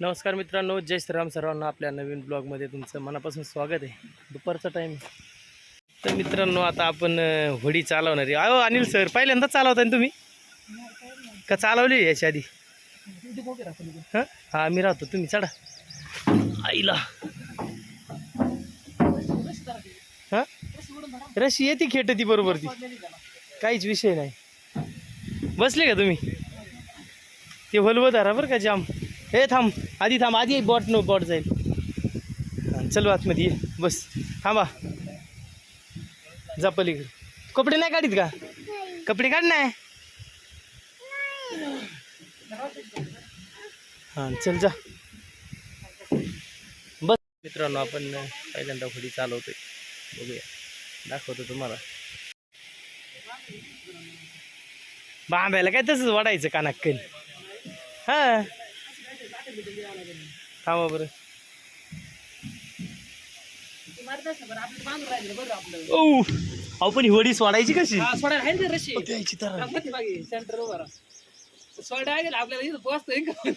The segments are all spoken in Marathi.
नमस्कार मित्रांनो जय श्रीराम सर्वांना आपल्या नवीन ब्लॉगमध्ये तुमचं मनापासून स्वागत आहे. दुपारचा टाईम तर मित्रांनो आता आपण होडी चालवणार आहे. अहो अनिल सर पहिल्यांदा चालवता ना तुम्ही? का चालवली याच्या आधी? हां? हां मी राहतो. तुम्ही चढा. आईला. हां? रशी येते खेट ती बरोबर ती. काहीच विषय नाही. बसले का तुम्ही? ते हलवत धरा बरं का जाम. हे थांब आधी थांब आधी बॉट नो बॉट जाईल. हां, चल आतमध्ये ये बस. थांबा. जा पलीकडे. कपडे नाही काढीत का? कपडे काढ नाही हां चल जा. बस. मित्रांनो आपण पहिल्यांदा होडी चालवतोय. बघूया. दाखवतो तुम्हाला. बांबायला काय तसंच वाढायचं का नक्कल हां. थांबा बरं. ओ अहो पण ही होडी सोडायची कशी? द्यायची तर.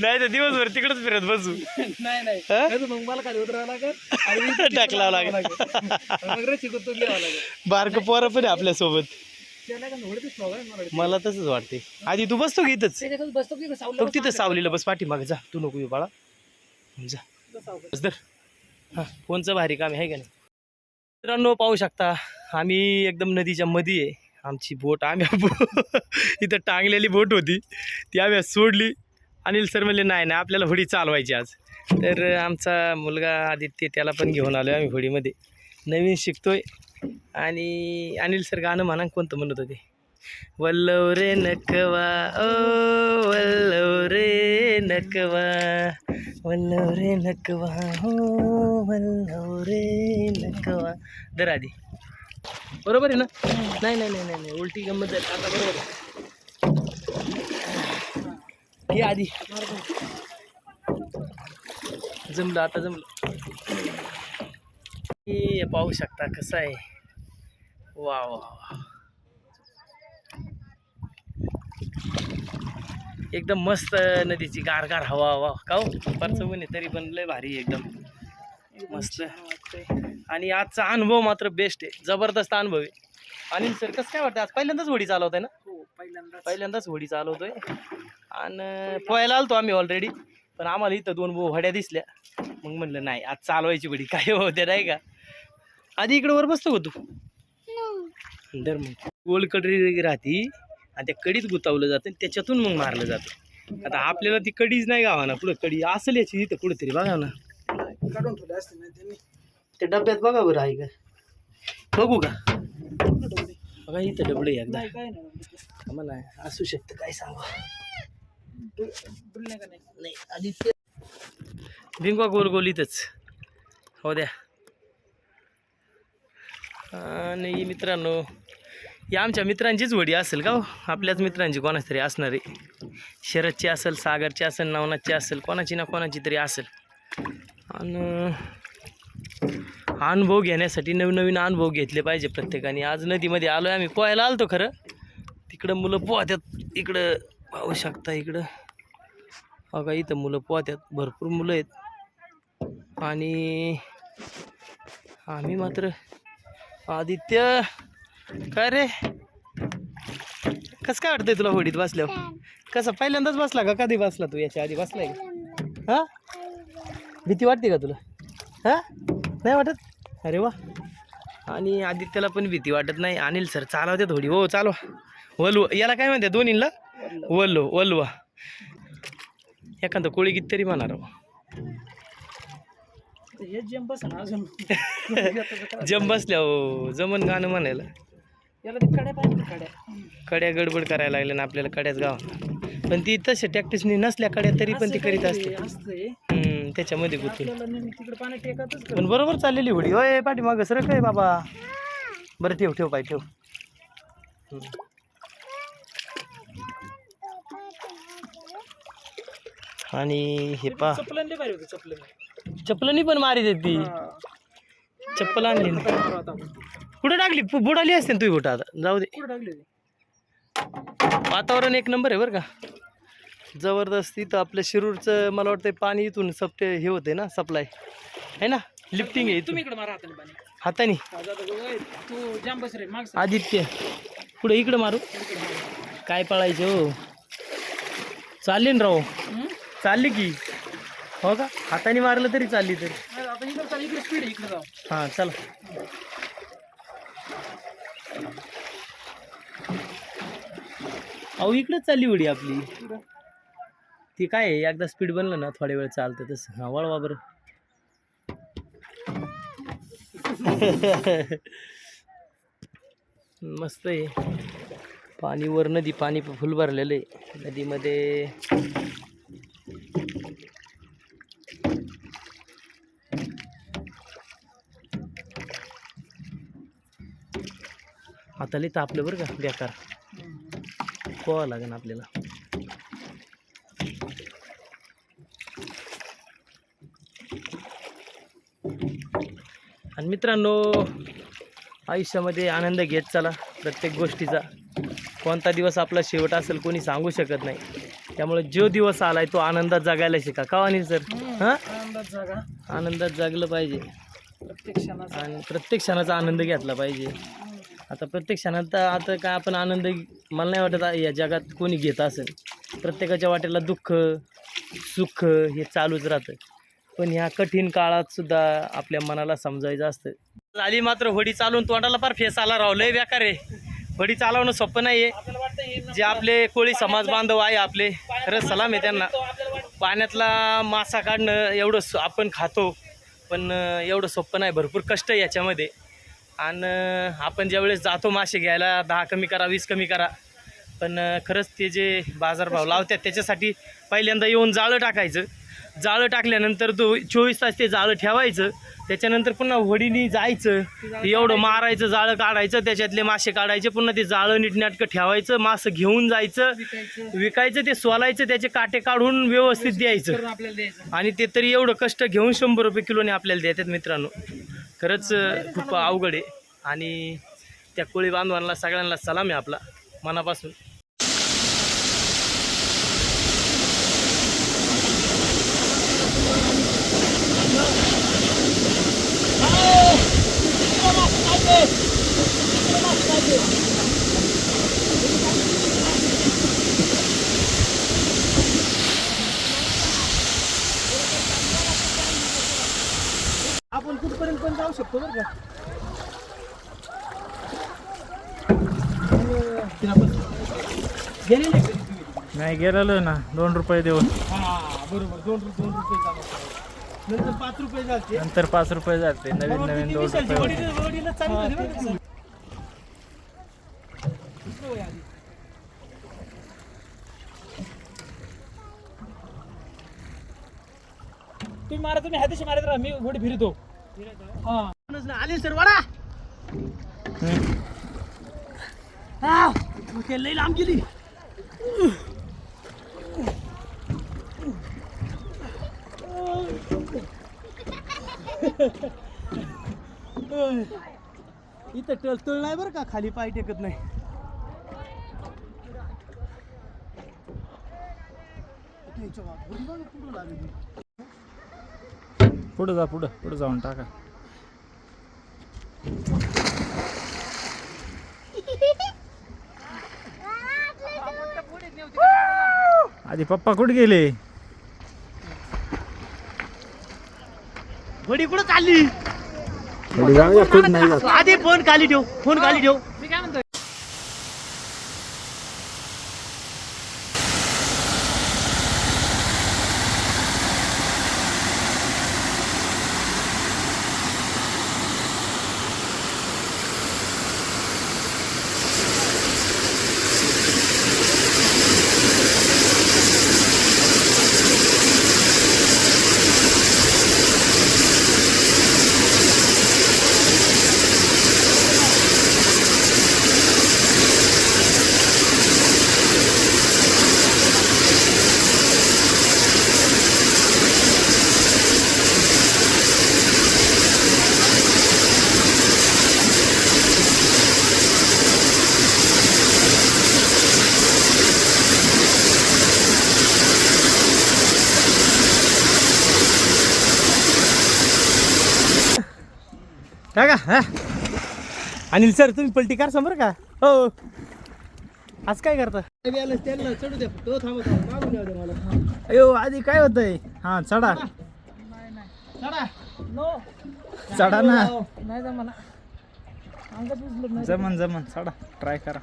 नाही तर दिवसभर तिकडच फिरत बसू. हा? टाकलावं लागेल. बारक पोरं पण आहे आपल्यासोबत. मला तसंच वाटते आधी तू बसतो की इथंच? बघ तिथं सावलीला बस पाठीमागे जा. तू नको येऊ बाळा. जा. हां फोनचं भारी काम आहे का नाही? मित्रांनो पाहू शकता आम्ही एकदम नदीच्या मध्ये आहे. आमची बोट आम्ही इथं टांगलेली बोट होती. ती आम्ही सोडली. अनिल सर म्हणले नाही नाही आपल्याला होडी चालवायची आज. तर आमचा मुलगा आदित्य त्याला पण घेऊन आलो आम्ही होडीमध्ये. नवीन शिकतोय. आणि अनिल सर गाणं म्हणा कोणतं म्हणत होते? वल्लव रे नकवा ओ वल्लव रे नकवा वल्लव रे नकवा हो वल्लव रे नकवा. दर आधी. बरोबर आहे ना? नाही नाही नाही नाही नाही उलटी गंमत झाली. आता बरोबर आहे. हे आधी. जमलं आता जमलं. हे पाहू शकता कसं आहे. वा वा वा. एकदम मस्त नदीची गारगार हवा हवा का हो? दुपारचं ऊन आहे तरी पण लय भारी एकदम. मस्त. आणि आजचा अनुभव मात्र बेस्ट आहे. जबरदस्त अनुभव आहे. अनिल सर कसं काय वाटतं? आज पहिल्यांदाच होडी चालवताय ना? पहिल्यांदाच. होडी चालवतोय. आणि पोहायला आलतो आम्ही ऑलरेडी पण आम्हाला इथं दोन बो- होड्या दिसल्या. मग म्हणलं नाही आज चालवायची होडी काय होत्या नाही का? आधी इकडं वर बसतो का तू? दर मग. गोल कडी राहती आणि त्या कडीत गुतावलं जातं आणि त्याच्यातून मग मारलं जातं. आता आपल्याला ती कडीच नाही गावा ना पुढं कडी असेल याची इथं कुठेतरी बघा ना. काढून ठेवले असते ना त्यांनी त्या डब्यात बघा बरं आहे का बघू का? बघा इथं डबडे एकदा. मला असू शकतं काय सांगा? नाही आधी ते भिंगवा गोल गोल इथंच. हो द्या. आणि मित्रांनो ही आमच्या मित्रांचीच वडी असेल का हो? आपल्याच मित्रांची कोणाच तरी असणार. आहे शरदची असेल सागरची असेल नवनाथची असेल कोणाची ना कोणाची तरी असेल. आणि अनुभव घेण्यासाठी नवीन अनुभव घेतले पाहिजे प्रत्येकाने. आज नदीमध्ये आलो आहे आम्ही. पोहायला आलतो खरं. तिकडं मुलं पोहत्यात. इकडं पाहू शकता इकडं. बघा इथं मुलं पोहत्यात. भरपूर मुलं आहेत. आणि आम्ही मात्र आदित्य काय रे? कसं काय वाटतंय तुला होडीत बसल्यावर? कसं पहिल्यांदाच बसला का? कधी बसला तू? याच्या आधी बसलाय का? हां? भीती वाटते का तुला? हा? नाही वाटत? अरे वा. आणि आदित्यला पण भीती वाटत नाही. अनिल सर चालवते थोडी हो चालवा. वलवा. याला काय म्हणते? दोन्हीला? वल्लो वलवा. एखादं कोळी गीत तरी म्हणणार हो. जेम बस ना अजून. जम बसल्या हो जमन गाणं म्हणायला. याला ते कड्या पाहिजे कड्या. कड्या गडबड करायला लागल्या ना आपल्याला कड्याच गाव पण ती तशा टॅक्टिसनी नसल्या कड्या तरी पण ती करीत असते. असते हम्म, त्याच्यामध्ये गुतून. आपल्याला नेहमी तिकडे पाणी टेकतच पण बरोबर चाललेली होडी होय पाठीमागं सर काय बाबा. बरं ठेव ठेव पाय ठेव. हम्म. आणि हे पा चपलन लय भारी होती चपलन. चप्पलनी पण मारी देती. चप्पल आणली ना. कुठं टाकली? पु- बुडाली असते ना तुझी बोट आता? जाऊ दे. वातावरण एक नंबर आहे बरं का. जबरदस्ती तर आपल्या शिरूरचं मला वाटतं पाणी इथून सप्टे हे होते ना सप्लाय आहे ना? लिफ्टिंग आहे तुम्ही इथून इकडे मारा हाताने पाणी. हाताने. हा, जाता गं, ओय, तू जाम बस रे माग सर. आदित्य. पुढे इकडे मारू. काय पळायचे हो? चालली ना राव? चालली की. हो का? हाताने मारलं तरी चालली तरी. आता इकडे चाल इकडे स्पीड आहे इकडे जाऊ. हां चला. अहो इकडेच चालली उडी आपली. इकडं. ती काय आहे एकदा स्पीड बनलं ना थोड्या वेळ चालतं तसं. हा वळवा बरं. मस्त आहे. पाणी वर नदी पाणी फुल भरलेलं आहे. नदीमध्ये हाताला तापलं बरं का बेकार. हं. पोहावं लागेल आपल्याला. आणि मित्रांनो आयुष्यामध्ये आनंद घेत चला प्रत्येक गोष्टीचा. कोणता दिवस आपला शेवट असेल कोणी सांगू शकत नाही. त्यामुळे जो दिवस आलाय तो आनंदात जगायला शिका. का अनिल सर? हां? आनंदात जागा. आनंदात जगलं पाहिजे. प्रत्येक क्षणाचा. आणि प्रत्येक क्षणाचा आनंद घेतला पाहिजे. आता प्रत्येक क्षणात आता काय आपण आनंद मला नाही वाटत या जगात कोणी घेत असेल. प्रत्येकाच्या वाटेला दुःख सुख हे चालूच राहतं. पण ह्या कठीण काळात सुद्धा आपल्या मनाला समजायचं असतं. आली मात्र होडी चालून तोंडाला फार फेस आला राव. लय बेकार आहे. होडी चालवणं सोपं नाही आहे जे आपले कोळी समाज बांधव आहे आपले खरंच सलाम आहे त्यांना. पाण्यातला मासा काढणं एवढं आपण खातो. पण एवढं सोपं नाही. भरपूर कष्ट आहे याच्यामध्ये. आणि आपण ज्यावेळेस जातो मासे घ्यायला दहा कमी करा वीस कमी करा पण खरंच ते जे बाजारभाव लावतात त्याच्यासाठी पहिल्यांदा येऊन जाळं टाकायचं. जाळं टाकल्यानंतर तो चोवीस तास ते जाळं ठेवायचं. त्याच्यानंतर पुन्हा होडीने जायचं. एवढं मारायचं जाळं काढायचं त्याच्यातले मासे काढायचे पुन्हा ते जाळं नीटनाटकं ठेवायचं मासं घेऊन जायचं. विकायचं. ते सोलायचं त्याचे काटे काढून व्यवस्थित द्यायचं. आणि ते तरी एवढं कष्ट घेऊन शंभर रुपये किलोने आपल्याला देतात मित्रांनो. खरंच खूप अवघड आहे. आणि त्या कोळी बांधवांना सगळ्यांना सलाम आहे आपला मनापासून. आपण कुठपर्यंत पण जाऊ शकतो बरं का गेलेले कधी तुम्ही? नाही गेलेलो ना. दोन रुपये देऊन. हा बरोबर. दोन रु- दोन रुपये झाले नंतर पाच रुपये झाले नंतर पाच रुपये जाते नवीन नवीन दोन रुपये होते. तुम्ही मारा तुम्ही हाताशी मारत राहा. मी घोडी फिरतो. हा. आले सर वाडा! हम्म. लई लांब गेली. इथं टळतळ नाही बरं का? खाली पाय टेकत नाही. पुढं जा पुढं पुढं जाऊन टाका. आधी पप्पा कुठे गेले? घोडी कुठं चालली? आधी फोन खाली ठेव फोन खाली ठेव. का हा. अनिल सर तुम्ही पलटी कार समोर का? हो. आज काय करता? त्यांना चढू द्या तो थांबत मला अयो आधी काय होतंय? हा चढा. चढा चढा ना. नाही जमाना जमन जमन चढा. ट्राय करा.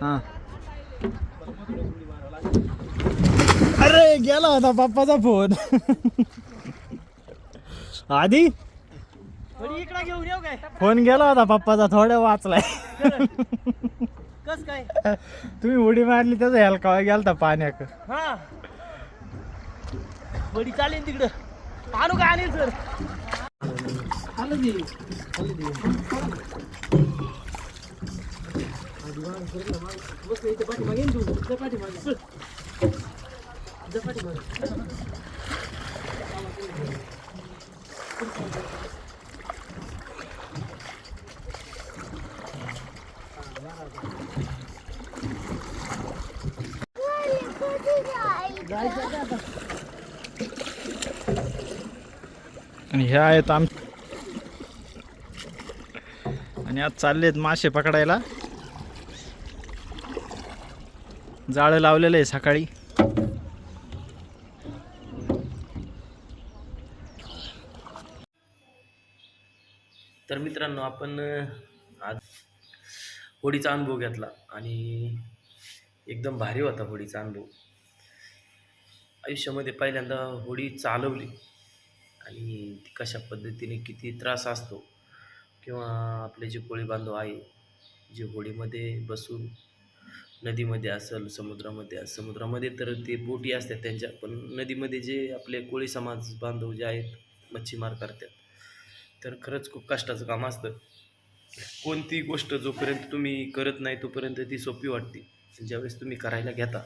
हा. अरे गेला होता पप्पाचा फोन आधी? इकडे घेऊन येऊ काय? फोन गेला होता पप्पाचा थोड्या वाचलाय. कस काय? तुम्ही उडी मारली त्याचा हलका गेलता पाण्याक. हा. बडी चालेल तिकडं. आणू का आणेल सर पाठीमागे पाठीमागे. आणि ह्या आहेत आम आणि आज चाललेत मासे पकडायला. जाळं लावलेलं आहे सकाळी. तर मित्रांनो आपण आज होडीचा अनुभव घेतला आणि एकदम भारी होता होडीचा अनुभव. आयुष्यामध्ये पहिल्यांदा होडी चालवली आणि ती कशा पद्धतीने किती त्रास असतो किंवा आपले जे कोळी बांधव आहे जे होडीमध्ये बसून नदीमध्ये असेल समुद्रामध्ये असेल समुद्रामध्ये तर ते बोटी असतात त्यांच्या पण नदीमध्ये जे आपले कोळी समाज बांधव जे आहेत मच्छीमार करतात तर खरंच खूप कष्टाचं काम असतं. कोणती गोष्ट जोपर्यंत तुम्ही करत नाही तोपर्यंत ती सोपी वाटते. ज्यावेळेस तुम्ही करायला घेता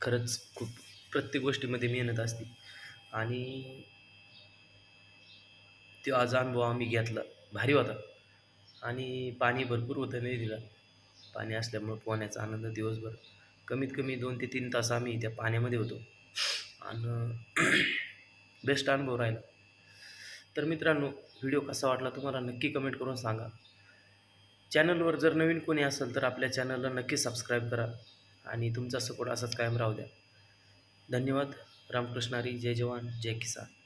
खरंच खूप प्रत्येक गोष्टीमध्ये मेहनत असते. आणि तो आज अनुभव आम्ही घेतला. भारी होता. आणि पाणी भरपूर होतं नदीला. पाणी असल्यामुळं पोहण्याचा आनंद दिवसभर. कमीत कमी दोन ते तीन तास आम्ही त्या पाण्यामध्ये होतो. आणि बेस्ट अनुभव राहिला. तर मित्रांनो व्हिडिओ कसा वाटला तुम्हाला नक्की कमेंट करून सांगा. चॅनलवर जर नवीन कोणी असेल तर आपल्या चॅनलला नक्की सबस्क्राईब करा. आणि तुमचा सपोर्ट असाच कायम राहू द्या. धन्यवाद. रामकृष्णारी. जय जवान. जय किसान.